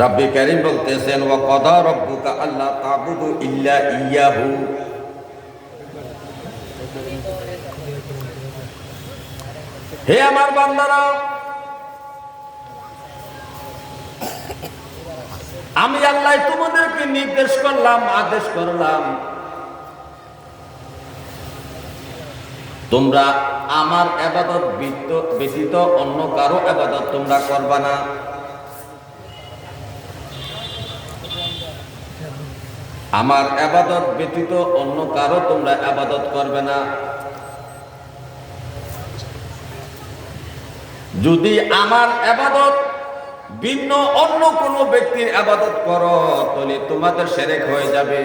রব্বি করিম বলতেছেন ও কদা তাবুদু ইল্লা ইয়াহু। হে আমার বান্দারা, আমি আল্লাহ তোমাদেরকে নির্দেশ করলাম, আদেশ করলাম। তোমরা আমার আবাদত ব্যতীত অন্য কারও আবাদত তোমরা করবা না। আমার আবাদত ব্যতীত অন্য কারও তোমরা আবাদত করবে না। যদি আমার আবাদত ভিন্ন অন্য কোনো ব্যক্তির আবাদত করো, তাহলে তোমাদের সেরেক হয়ে যাবে।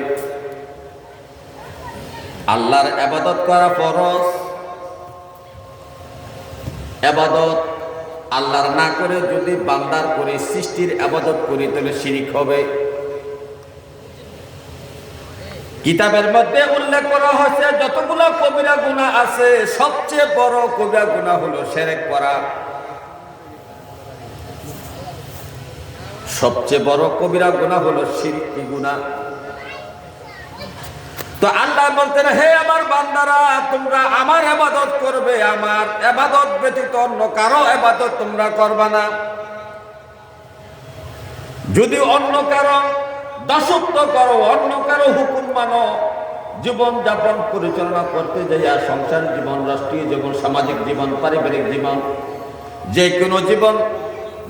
আল্লাহর আবাদত করা ফরজ। আবাদত আল্লাহর না করে যদি বান্দার করে সৃষ্টির আবাদত করি, তাহলে শিরিক হবে। কিতাবের মধ্যে উল্লেখ করা হয়েছে, যতগুলো কবিরা গুণা আছে, সবচেয়ে বড় কবিরা গুণা হলো সেরেক করা সবচেয়ে বড় কবিরা গুণা হলো শিরকি গুণা তো আল্লাহ বলতেন, হে আমার বান্দারা, তোমরা আমার আবাদত করবে, আমার আবাদত ব্যতীত অন্য কারও আবাদত তোমরা করবা না। যদি অন্য কারও দাসত্ব করো, অন্য কারও হুকুম মানো জীবন যাপন পরিচালনা করতে যাইয়া সংসার জীবন, রাষ্ট্রীয় জীবন, সামাজিক জীবন, পারিবারিক জীবন, যে কোনো জীবন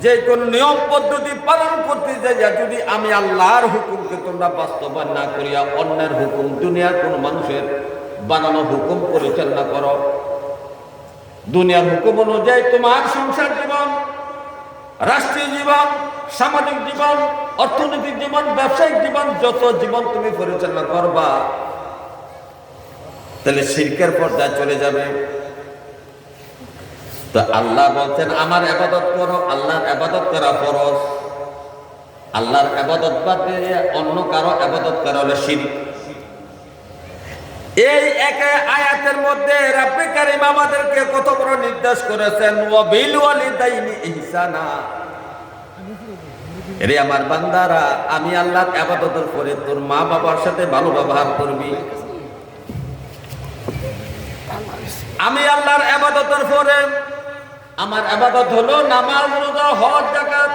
যে কোন নিয়ম পদ্ধতি পালন করতে যাইয়া যদি আমি আল্লাহর হুকুমকে তোমরা বাস্তবায়ন না করিয়া অন্যের হুকুম, দুনিয়ার কোন মানুষের বানানো হুকুম পরিচালনা করো। দুনিয়ার হুকুম অনুযায়ী তোমার সংসার জীবন, রাষ্ট্রীয় জীবন, সামাজিক জীবন, অর্থনৈতিক জীবন, ব্যবসায়িক জীবন, যত জীবন তুমি পরিচালনা করবা, তাহলে শিল্পের পর্যায়ে চলে যাবে। তো আল্লাহ বলছেন, আমার আবাদত করো, আল্লাহর আবাদত করা ফরজ। আল্লাহর আবাদত বাদ দিয়ে অন্য কারও আবাদত করা হলো শিরিক। এই এক আয়াতের মধ্যে রাব্বে কারিম আমাদেরকে কত বড় নির্দেশ করেছেন ও বিল ওয়ালিদাইনি ইহসানা। রে আমার বান্দারা, আমি আল্লাহর আবাদতের পরে তোর মা বাবার সাথে ভালো ব্যবহার করবি। আমি আল্লাহর আবাদতের পরে আমার আবাদত হলো নামাজ, রোজা, হজ জাকাত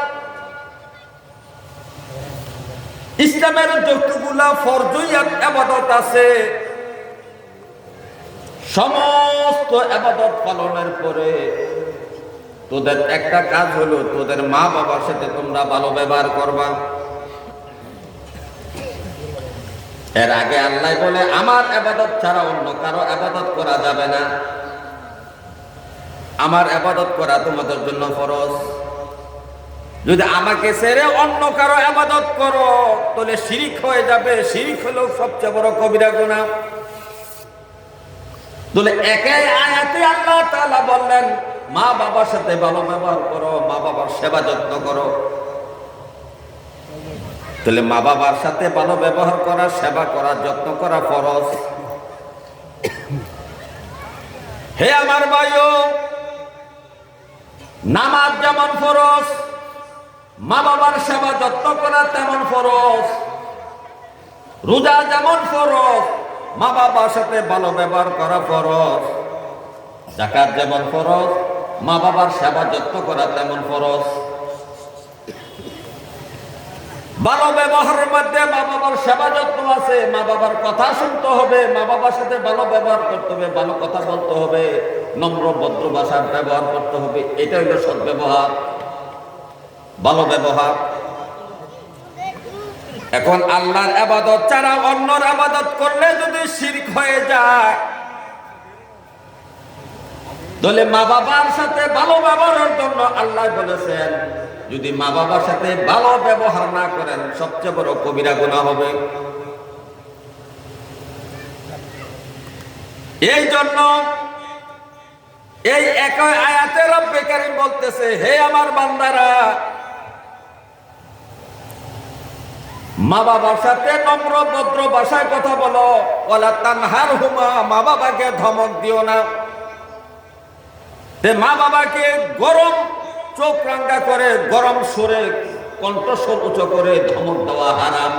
ইসলামের যতগুলা ফরজইয়াত আবাদত আছে, সমস্ত আবাদত পালনের পরে তোদের একটা কাজ হলো, তোদের মা বাবার সাথে তোমরা ভালো ব্যবহার করবা। এর আগে আল্লাহ বলে, আমার আবাদত ছাড়া অন্য কারও আবাদত করা যাবে না। আমার আবাদত করা তোমাদের জন্য ফরজ। যদি আমাকে ছেড়ে অন্য কারও আবাদত করো, তাহলে শিরিক হয়ে যাবে। শিরিক হলেও সবচেয়ে বড় কবিরা গুণা তাহলে একাই আয়াতে আল্লাহ তাআলা বললেন, মা বাবার সাথে ভালো ব্যবহার করো, মা বাবার সেবা যত্ন করো। তাহলে মা বাবার সাথে ভালো ব্যবহার করা, সেবা করা, যত্ন করা ফরজ। হে আমার ভাইও নামাজ যেমন ফরজ, মা বাবার সেবা যত্ন করা তেমন ফরজ, রোজা যেমন ফরজ, মা বাবার সাথে ভালো ব্যবহার করা ফরজ জাকাত যেমন ফরজ, মা বাবার সেবা যত্ন করা তেমন ফরজ। ভালো ব্যবহারের মধ্যে মা বাবার সেবা যত্ন আছে, মা বাবার কথা শুনতে হবে, মা বাবার সাথে ভালো ব্যবহার করতে হবে, ভালো কথা বলতে হবে। নম্র ভদ্র ভাষার ব্যবহার করতে হবে। এটা হলো সৎ ব্যবহার, ভালো ব্যবহার। এখন আল্লাহর আবাদত ছাড়া অন্যর আবাদত করলে যদি শিরক হয়ে যায়, তাহলে মা বাবার সাথে ভালো ব্যবহারের জন্য আল্লাহ বলেছেন, যদি মা বাবার সাথে ভালো ব্যবহার না করেন, সবচেয়ে বড় কবিরা গুণা হবে। এই জন্য এই একই আয়াতে রব্বে কারিম বলতেছে, হে আমার বান্দারা মা বাবার সাথে নম্র, ভদ্র ভাষায় কথা বলো। ওলা তানহার হুমা মা বাবাকে ধমক দিও না। মা বাবাকে গরম চোখ রাঙ্গা করে, গরম সরে, কণ্ঠস্বর উঁচু করে ধমক দেওয়া হারাম।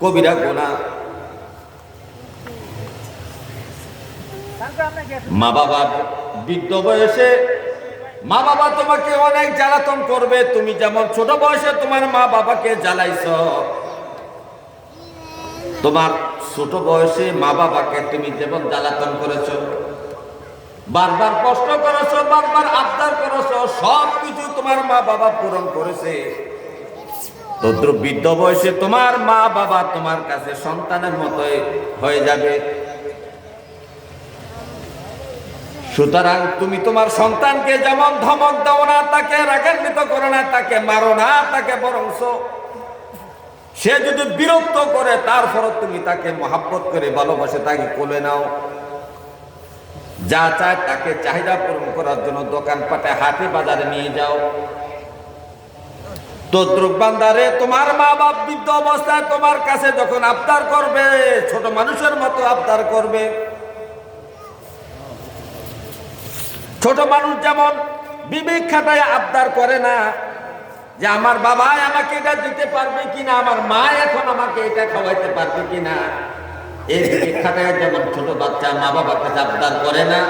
কবিরা গোনা মা বাবা বৃদ্ধ বয়সে মা বাবা তোমাকে অনেক জ্বালাতন করবে, তুমি যেমন ছোট বয়সে তোমার মা বাবাকে জ্বালাইছ। তোমার ছোট বয়সে মা বাবাকে তুমি যেমন জ্বালাতন করেছ, বারবার কষ্ট করেছ, বারবার আবদার করেছ সব কিছু তোমার মা বাবা পূরণ করেছে। তদ্র বৃদ্ধ বয়সে তোমার মা বাবা তোমার কাছে সন্তানের মতোই হয়ে যাবে। সুতরাং তুমি তোমার সন্তানকে যেমন ধমক দাও না, তাকে রাগান্বিত করো না, তাকে মারো না, তাকে বরংস সে যদি বিরক্ত করে, তারপরও তুমি তাকে মহাব্বত করে ভালোবাসে, তাকে কোলে নাও। যা চায় তাকে চাহিদা পূরণ করার জন্য দোকানপাটে, হাটে বাজারে নিয়ে যাও। তো বান্দারে তোমার মা বাপ বৃদ্ধ অবস্থায় তোমার কাছে যখন আবদার করবে, ছোট মানুষের মতো আবদার করবে ছোট মানুষ যেমন বিবেক খাটায় আবদার করে না যে আমার বাবা আমাকে এটা দিতে পারবে কিনা, আমার মা এখন আমাকে এটা খাওয়াইতে পারবে কিনা, এই বিবেক খাটায় যেমন ছোট বাচ্চা মা বাবার কাছে আবদার করে না,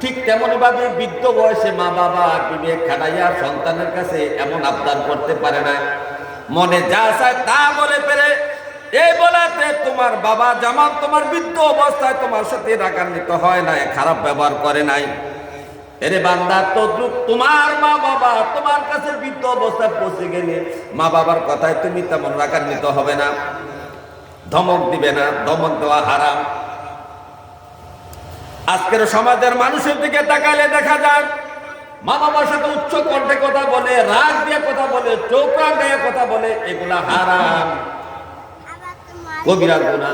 ঠিক তেমনি ভাবে বৃদ্ধ বয়সে মা বাবা বিবেক খাটাইয়া সন্তানের কাছে এমন আবদার করতে পারে না। মনে যা চায় তা বলে পেরে এই বলাতে তোমার বাবা যেমন তোমার বৃদ্ধ অবস্থায় তোমার সাথে রাগান্বিত হয় নাই, খারাপ ব্যবহার করে নাই। এরে বান্দা তদ্রুপ তোমার মা বাবা তোমার কাছে বৃদ্ধ অবস্থায় পৌঁছে গেলে মা বাবার কথায় তুমি তেমন রাগান্বিত হবে না। ধমক দিবে না ধমক দেওয়া হারাম। আজকের সমাজের মানুষের দিকে তাকালে দেখা যায় মা বাবার সাথে উচ্চ কণ্ঠে কথা বলে রাগ দিয়ে কথা বলে চোখ দিয়ে কথা বলে এগুলা হারাম। কবিরা গুণা।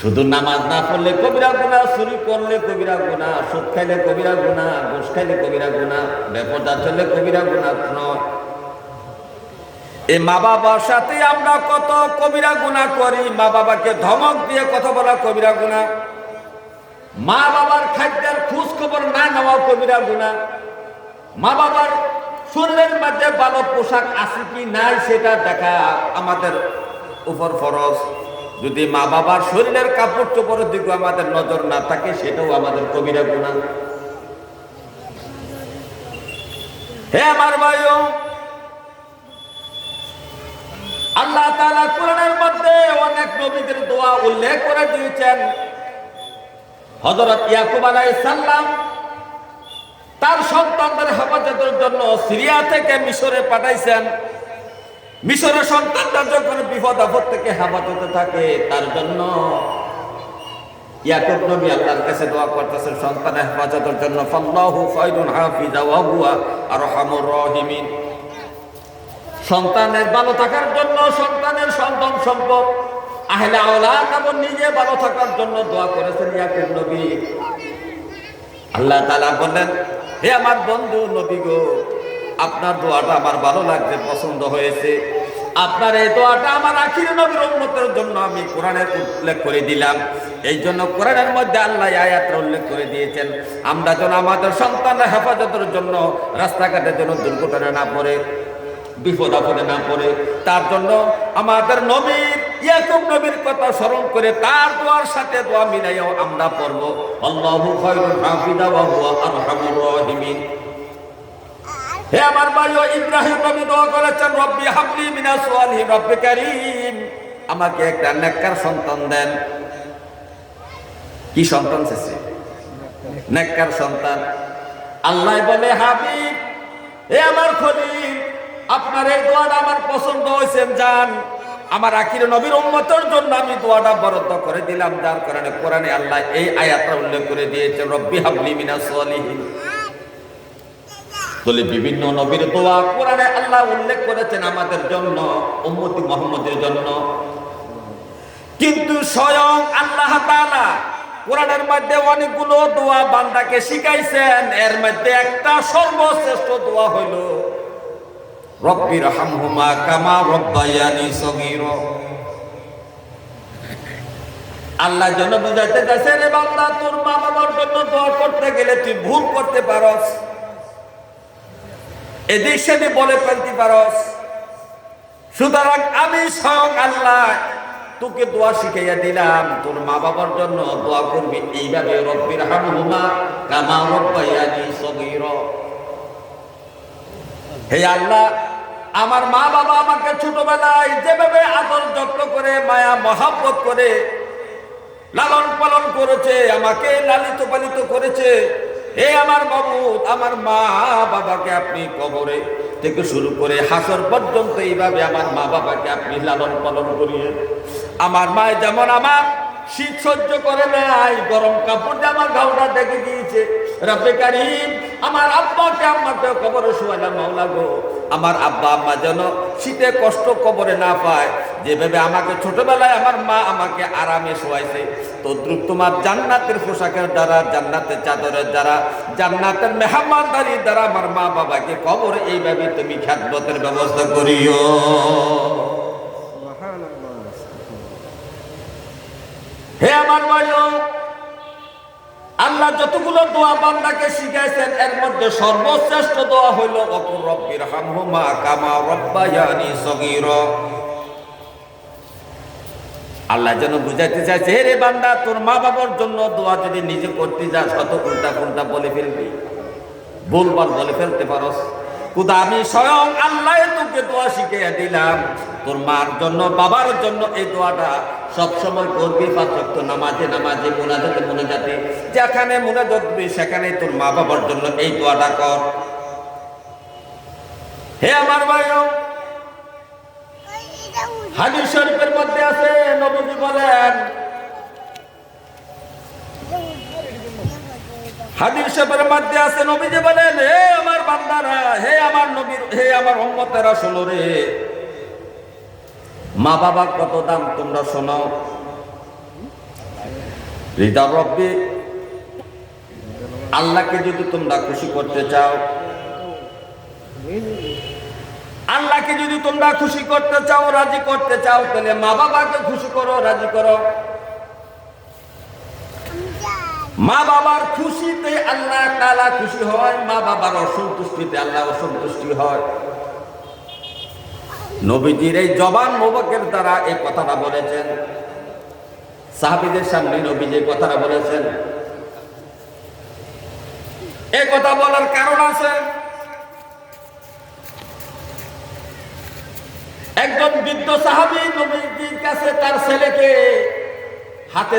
শুধু নামাজ না পড়লে কবিরা গুণা চুরি করলে কবিরা গুণা সুদ খাইলে কবিরা গুণা ঘুষ খাইলে কবিরা গুণা বেপদা চললে কবিরা গুণা এই মা বাবার সাথে আমরা কত কবিরা গুণা করি মা বাবাকে ধমক দিয়ে কথা বলা কবিরা গুণা মা বাবার খাদ্যের খোঁজ খবর না নেওয়া কবিরা গুণা মা বাবার শরীরের মধ্যে ভালো পোশাক আছে কি নাই, সেটা দেখা আমাদের উপর ফরজ। যদি মা বাবার শরীরের কাপড় চোপড়ের দিকে আমাদের নজর না থাকে, সেটাও আমাদের কবিরা গুণা হে আমার ভাইও, আল্লাহ তাআলা কোরআনের মধ্যে অনেক নবীদের দোয়া উল্লেখ করে দিয়েছেন। হযরত ইয়াকুব আলাইহিস সালাম তার সন্তানদের হেফাজতের জন্য সিরিয়া থেকে মিশরে পাঠাইছেন। মিশরের সন্তানরা যখন বিপদ আপদ থেকে হেফাজতে থাকে, তার জন্য ইয়াকুব নবী আল্লাহর কাছে দোয়া করতেছেন, সন্তানের হেফাজতের জন্য, ফাল্লাহু খায়রুন হাফিজা ওয়া হুয়া আরহামুর রাহিমিন। সন্তানের ভালো থাকার জন্য সন্তানের সন্তান সম্পদ, আহলে আওলাদ এবং নিজে ভালো থাকার জন্য দোয়া করেছেন ইয়াকুব নবী। আল্লাহ তাআলা বললেন, হে আমার বন্ধু নবী গো আপনার দোয়াটা আমার ভালো লাগছে, পছন্দ হয়েছে। আপনার এই দোয়াটা আমার আখির নবীর উন্মতের জন্য আমি কোরআনের উল্লেখ করে দিলাম। এই জন্য কোরআনের মধ্যে আল্লাহ আয়াতটা উল্লেখ করে দিয়েছেন, আমরা যেন আমাদের সন্তানের হেফাজতের জন্য রাস্তাঘাটের জন্য দুর্ঘটনা না পড়ে, বিপদ আপদে না পড়ে, তার জন্য আমাদের নবীর, ইয়াকুব নবীর কথা স্মরণ করে তার দোয়ার সাথে দোয়া মিলাইও আমরা পড়ব। আল্লাহু হে আমার ভাই ইব্রাহিম নবী দোয়া করেছেন, রব্বি হাবলি মিনাস সালিহিন রব্বি কারীম। আমাকে একটা নেককার সন্তান দেন। কি সন্তান শেষে নেককার সন্তান। আল্লাহ বলে, হাবিব, হে আমার খলিল, আপনার এই দোয়াটা আমার পছন্দ হয়েছে, জান। আমার আখির নবীর উম্মতের জন্য আমি দোয়াটা বরাদ্দ করে দিলাম। যার কারণে কোরআনে আল্লাহ এই আয়াতটা উল্লেখ করে দিয়েছে রব্বি হাবলি মিনা সালিহিন বলে বিভিন্ন নবীর দোয়া কোরআনে আল্লাহ উল্লেখ করেছেন আমাদের জন্য, উম্মতি মোহাম্মদের জন্য। কিন্তু স্বয়ং আল্লাহ তাআলা কোরআনের মধ্যে অনেকগুলো দোয়া বান্দাকে শিখাইছেন। এর মধ্যে একটা সর্বশ্রেষ্ঠ দোয়া হইল রব্বির হামহুমা কামা রব্বায়ানি সগীর। আল্লাহ জন্য বুঝাইতে চাইছে রে বান্দা, তোর মা বাবার জন্য দোয়া করতে গেলে তুই ভুল করতে পারস। এদিক বলে ফেলতে পারস। সুতরাং আমি স্বয়ং আল্লাহ তোকে দোয়া শিখাইয়া দিলাম। তোর মা বাবার জন্য দোয়া করবি এইভাবে রব্বির হামহুমা কামা রব্বায়ানি সগীরা। হে আল্লাহ, আমার মা বাবা আমাকে ছোটবেলায় যেভাবে আদর যত্ন করে, মায়া, মহাব্বত করে লালন পালন করেছে, আমাকে লালিত পালিত করেছে হে আমার বাবু আমার মা বাবাকে আপনি কবরে থেকে শুরু করে হাসর পর্যন্ত এইভাবে আমার মা বাবাকে আপনি লালন পালন করিয়ে, আমার মায় যেমন আমার শীত সহ্য করে নাই, গরম কাপড় আমার গাউটা দেখে দিয়েছে। রাতে কারিম, আমার আব্বাকে আম্মাকে কবরে শোয়ালাম মাওলা গো আমার আব্বা আম্মা যেন শীতে কষ্ট কবরে না পায়। যেভাবে আমাকে ছোটবেলায় আমার মা আমাকে আরামে শোয়াইছে তদ্রুপ তোমার জান্নাতের পোশাকের দ্বারা জান্নাতের চাদরের দ্বারা জান্নাতের মেহমানদারির দ্বারা আমার মা বাবাকে কবর এইভাবে তুমি খ্যাতবতের ব্যবস্থা করিও। হে আমার ভাই আল্লাহ যতগুলো দোয়া বান্দাকে শিখাইছেন, এর মধ্যে সর্বশ্রেষ্ঠ দোয়া হইল, অকুর রব্বির হামহুমা কামা রব্বায়ানি সগীর। আল্লাহ যেন বুঝাইতে চাইছে, হে রে বান্দা, তোর মা বাবার জন্য দোয়া যদি নিজে করতে যাস কত কোনটা কোনটা বলে ফেলবি। বলবার বলে ফেলতে পারস। খুদা আমি স্বয়ং আল্লাহ তোকে দোয়া শিখিয়ে দিলাম। তোর মার জন্য, বাবার জন্য এই দোয়াটা সবসময় করবি পাঁচক্ত নামাজে নামাজে, মোনাজাতে মোনাজাতে, যেখানে মোনাজাত দিবি সেখানে তোর মা বাবার জন্য এই দোয়াটা কর। হে আমার ভাইও, হাদিস শরীফের মধ্যে আছে, নবীজি বলেন, হাদিস শরীফের মধ্যে আছে, নবীজি বলেন, হে আমার বান্দারা, হে আমার নবীর, হে আমার উম্মতেরা শোনো রে মা বাবা কত দাম তোমরা শোনাও হৃদয় রব্বি, আল্লাহকে যদি তোমরা খুশি করতে চাও, আল্লাহকে যদি তোমরা খুশি করতে চাও, রাজি করতে চাও, তাহলে মা বাবাকে খুশি করো, রাজি করো। মা বাবার খুশিতে আল্লাহ তালা খুশি হয়, মা বাবার অসন্তুষ্টিতে আল্লাহ অসন্তুষ্টি হয়। নবীজির এই জবান মোবাকের দ্বারা এই কথাটা বলেছেন। সাহাবিদের সামনে নবীজি কথাটা বলেছেন। এই কথা বলার কারণ আছে, একজন বৃদ্ধ সাহাবি নবীজির কাছে তার ছেলেকে হাতে